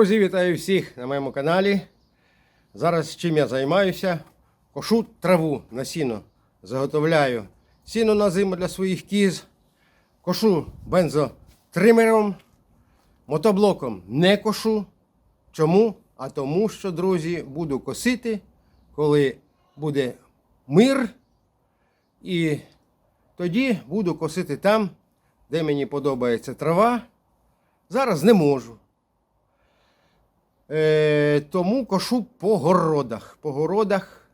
Друзі, вітаю всіх на моєму каналі. Зараз чим я займаюся? Кошу траву на сіно. Заготовляю сіно на зиму для своїх кіз. Кошу бензотримером. Мотоблоком не кошу. Чому? А тому, що, друзі, буду косити, коли буде мир. І тоді буду косити там, де мені подобається трава. Зараз не можу. Е, тому кошу по городах. По городах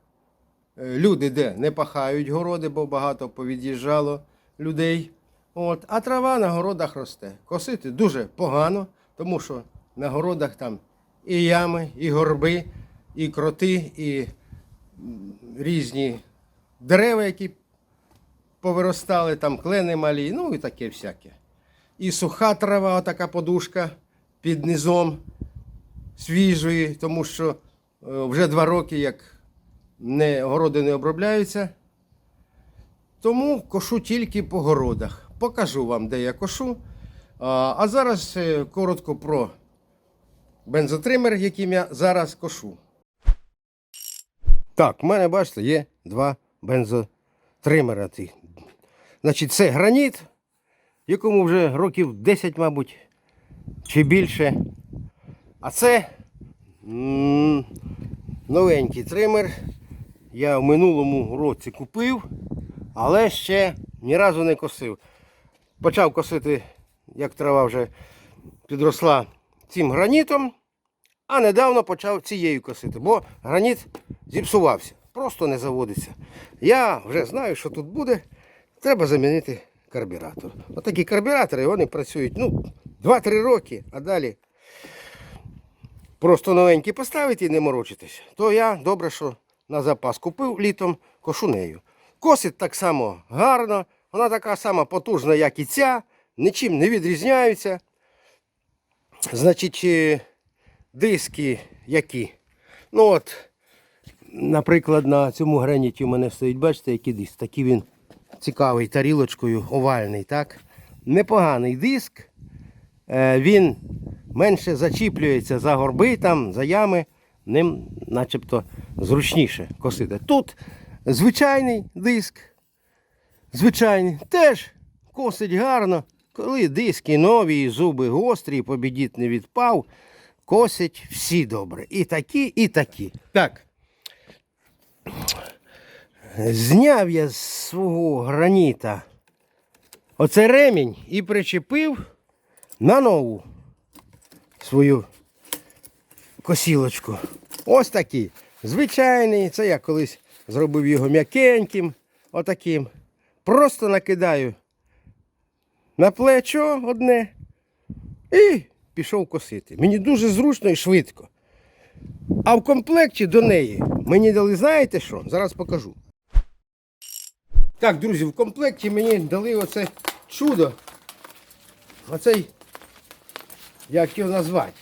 е, люди де не пахають городи, бо багато повід'їжджало людей. От, а трава на городах росте. Косити дуже погано, тому що на городах там і ями, і горби, і кроти, і різні дерева, які повиростали, там клени малі, ну і таке всяке. І суха трава, така подушка під низом свіжої, тому що е, вже два роки, як не, городи не обробляються. Тому кошу тільки по городах. Покажу вам, де я кошу. А, зараз е, коротко про бензотример, яким я зараз кошу. Так, в мене, бачите, є два бензотримера. Значить, це граніт, якому вже років 10, мабуть, чи більше. А це новенький тример. Я в минулому році купив, але ще ні разу не косив. Почав косити, як трава вже підросла цим гранітом, а недавно почав цією косити, бо граніт зіпсувався, просто не заводиться. Я вже знаю, що тут буде. Треба замінити карбюратор. Отакі карбюратори вони працюють ну, 2-3 роки, а далі просто новенькі поставити і не морочитись, то я добре, що на запас купив літом кошу нею. Косить так само гарно, вона така сама потужна, як і ця, нічим не відрізняються. Значить, е, диски які. Ну от, наприклад, на цьому граніті у мене стоїть, бачите, який диск. Такий він цікавий, тарілочкою, овальний, так? Непоганий диск. Е, Він менше зачіплюється за горби, там, за ями, ним начебто зручніше косити. Тут звичайний диск, звичайний, теж косить гарно. Коли диски нові, і зуби гострі, побідіт не відпав, косять всі добре. І такі, і такі. Так. Зняв я з свого граніта оцей ремінь і причепив на нову свою косілочку. Ось такий. Звичайний. Це я колись зробив його м'якеньким. Отаким. Просто накидаю на плечо одне і пішов косити. Мені дуже зручно і швидко. А в комплекті до неї мені дали, знаєте що? Зараз покажу. Так, друзі, в комплекті мені дали оце чудо. Оцей, як його назвати,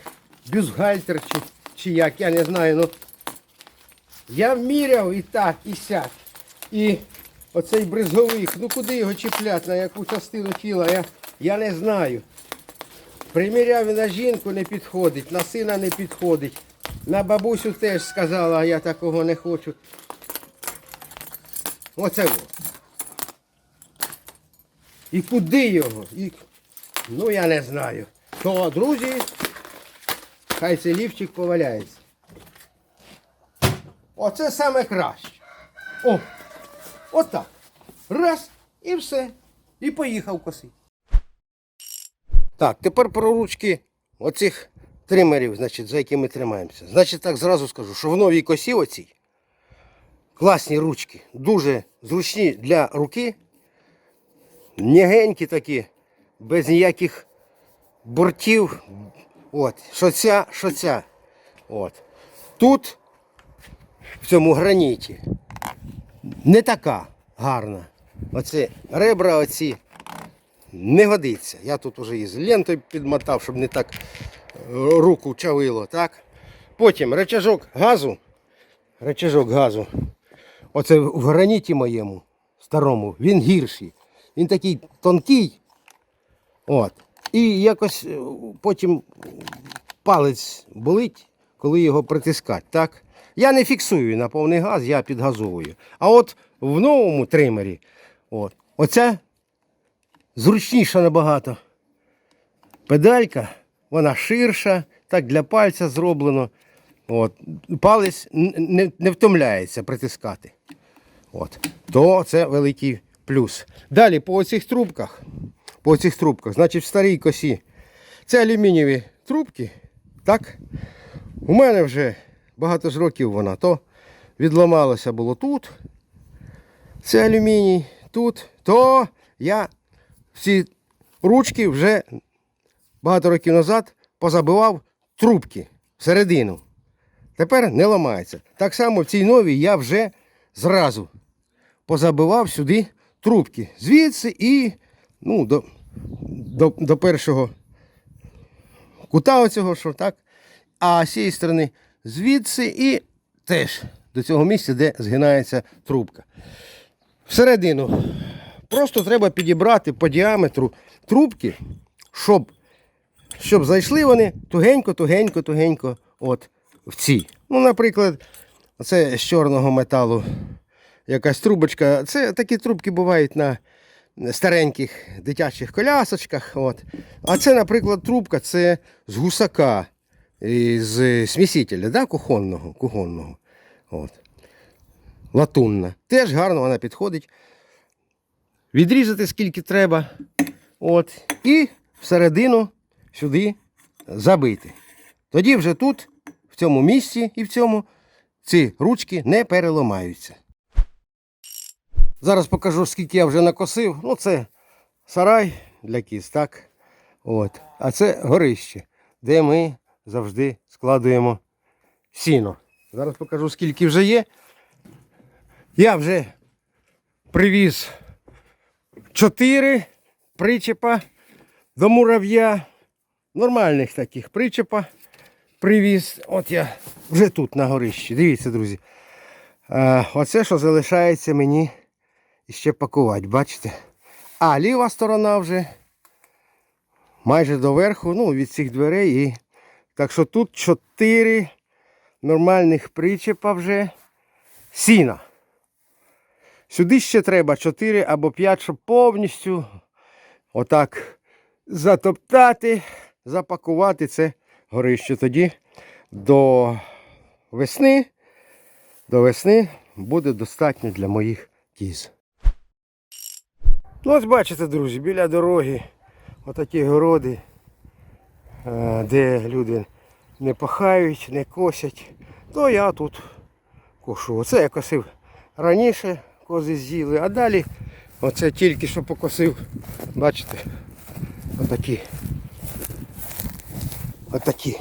бюстгальтер чи, чи як, я не знаю. ну Я міряв і так, і сяк. І оцей бризговик, ну куди його чіпляти, на яку частину тіла, я, я не знаю. Приміряв і на жінку не підходить, на сина не підходить. На бабусю теж сказала, а я такого не хочу. Оце. І куди його? І... Ну я не знаю. То, друзі, хай цей лівчик поваляється. Оце саме краще. О! Отак. Раз і все. І поїхав косити. Так, тепер про ручки оцих тримерів, значить, за якими тримаємося. Значить, так зразу скажу, що в новій косі оцій класні ручки, дуже зручні для руки. М'ягенькі такі, без ніяких бортів. От, що ця, що ця. От. Тут, в цьому граніті, не така гарна. Оце ребра оці не годиться. Я тут уже із лентою підмотав, щоб не так е, руку чавило. Так? Потім речажок газу. Речажок газу. Оце в граніті моєму старому, він гірший. Він такий тонкий. От. І якось е, потім палець болить, коли його притискати, так? Я не фіксую на повний газ, я підгазовую. А от в новому тримері, от, оця зручніша набагато. Педалька, вона ширша, так для пальця зроблено. От. Палець не, не втомляється притискати. От. То це великий плюс. Далі по оцих трубках. По оцих трубках, значить, в старій косі. Це алюмінієві трубки. Так? У мене вже багато ж років вона. То відламалося було тут. Це алюміній, тут. То я всі ручки вже багато років назад позабивав трубки всередину. Тепер не ламається. Так само в цій новій я вже зразу позабивав сюди трубки. Звідси і ну, до, до, до першого кута оцього, що так. А з цієї сторони звідси і теж до цього місця, де згинається трубка. Всередину просто треба підібрати по діаметру трубки, щоб, щоб зайшли вони тугенько, тугенько, тугенько от в ці. Ну, наприклад, це з чорного металу якась трубочка. Це такі трубки бувають на стареньких дитячих колясочках. От. А це, наприклад, трубка це з гусака, з смісителя, да, кухонного. кухонного. От. Латунна. Теж гарно вона підходить. Відрізати скільки треба. От. І всередину сюди забити. Тоді вже тут, в цьому місці і в цьому, ці ручки не переламаються. Зараз покажу, скільки я вже накосив. Ну, це сарай для кіз, так? От. А це горище, де ми завжди складуємо сіно. Зараз покажу, скільки вже є. Я вже привіз чотири причепа до мурав'я. Нормальних таких причепа привіз. От я вже тут на горищі. Дивіться, друзі. Оце, що залишається мені ще пакувати, бачите? А ліва сторона вже майже до верху, ну, від цих дверей. І... Так що тут чотири нормальних причепа вже сіна. Сюди ще треба 4 або 5, щоб повністю отак затоптати, запакувати це горище. Тоді до весни, до весни буде достатньо для моїх кіз. Ну, ось бачите, друзі, біля дороги отакі городи, е, де люди не пахають, не косять, то я тут кошу. Оце я косив раніше, кози з'їли, а далі оце тільки що покосив, бачите, отакі. Отакі.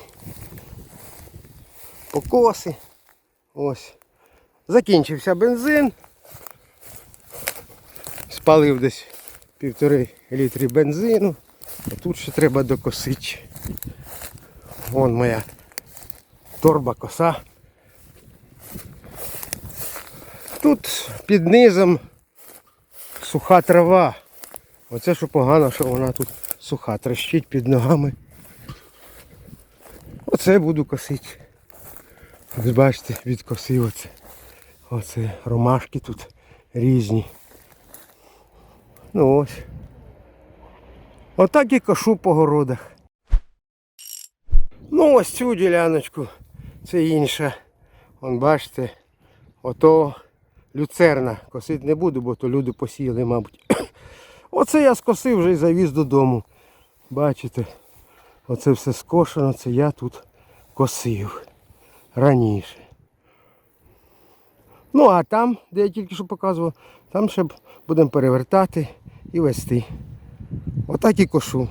Покоси. Ось. Закінчився бензин. Спалив десь півтори літри бензину. А тут ще треба докосити. Вон моя торба коса. Тут під низом суха трава. Оце що погано, що вона тут суха, трещить під ногами. Оце буду косити. Ось бачите, відкосив оце. Оце ромашки тут різні. Ну ось. Отак і кошу по городах. Ну ось цю діляночку, це інша. Вон бачите, ото люцерна. Косити не буду, бо то люди посіяли, мабуть. Оце я скосив вже і завіз додому. Бачите, оце все скошено, це я тут косив раніше. Ну а там, де я тільки що показував, там ще будемо перевертати і вести. Отак і кошу.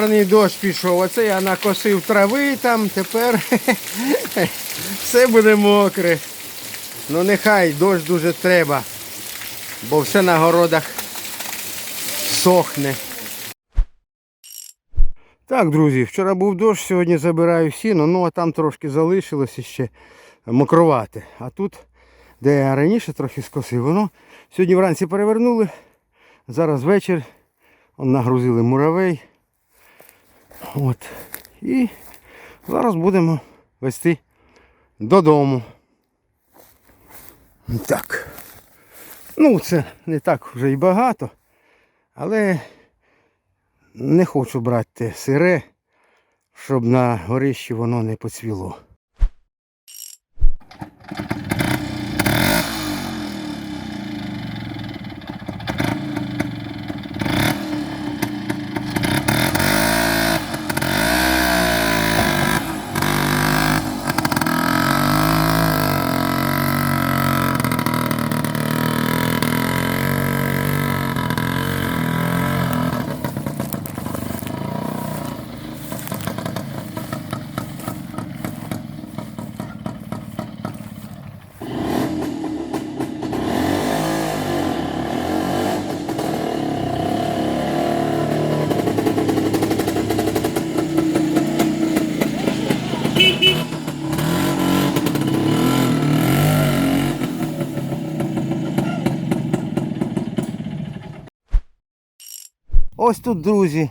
Гарний дощ пішов. Оце я накосив трави там, тепер все буде мокре. Ну нехай дощ дуже треба, бо все на городах сохне. Так, друзі, вчора був дощ, сьогодні забираю сіно, ну а там трошки залишилося ще мокровати. А тут, де я раніше трохи скосив, воно сьогодні вранці перевернули. Зараз вечір. Нагрузили муравей. От. І зараз будемо вести додому. Так. Ну, це не так вже і багато, але не хочу брати сире, щоб на горищі воно не поцвіло. Ось тут, друзі,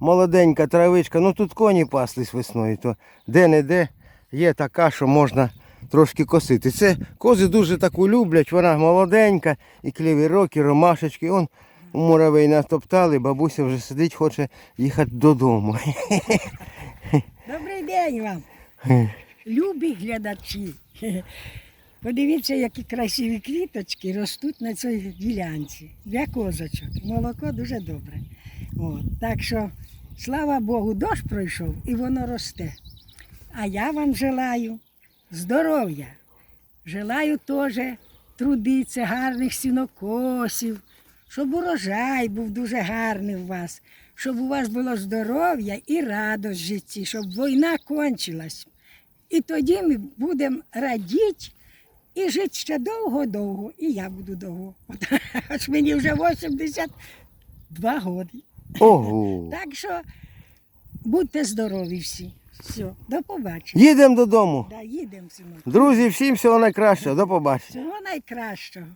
молоденька травичка. Ну тут коні паслись весною, то де-не-де є така, що можна трошки косити. Це кози дуже таку люблять, вона молоденька, і клівірок, і ромашечки. Он муравей натоптали, бабуся вже сидить, хоче їхати додому. Добрий день вам, любі глядачі. Подивіться, які красиві квіточки ростуть на цій ділянці. Для козочок. Молоко дуже добре. От. Так що, слава Богу, дощ пройшов і воно росте. А я вам желаю здоров'я. Желаю теж трудитися, гарних сінокосів, щоб урожай був дуже гарний у вас, щоб у вас було здоров'я і радость в житті, щоб війна кончилась. І тоді ми будемо радіти і жити ще довго-довго. І я буду довго. От, Аж мені вже 82 роки. Ого. Так що будьте здорові всі. Все, до побачення. Їдемо додому. Да, їдемо, синок. Друзі, всім всього найкращого. До побачення. Всього найкращого.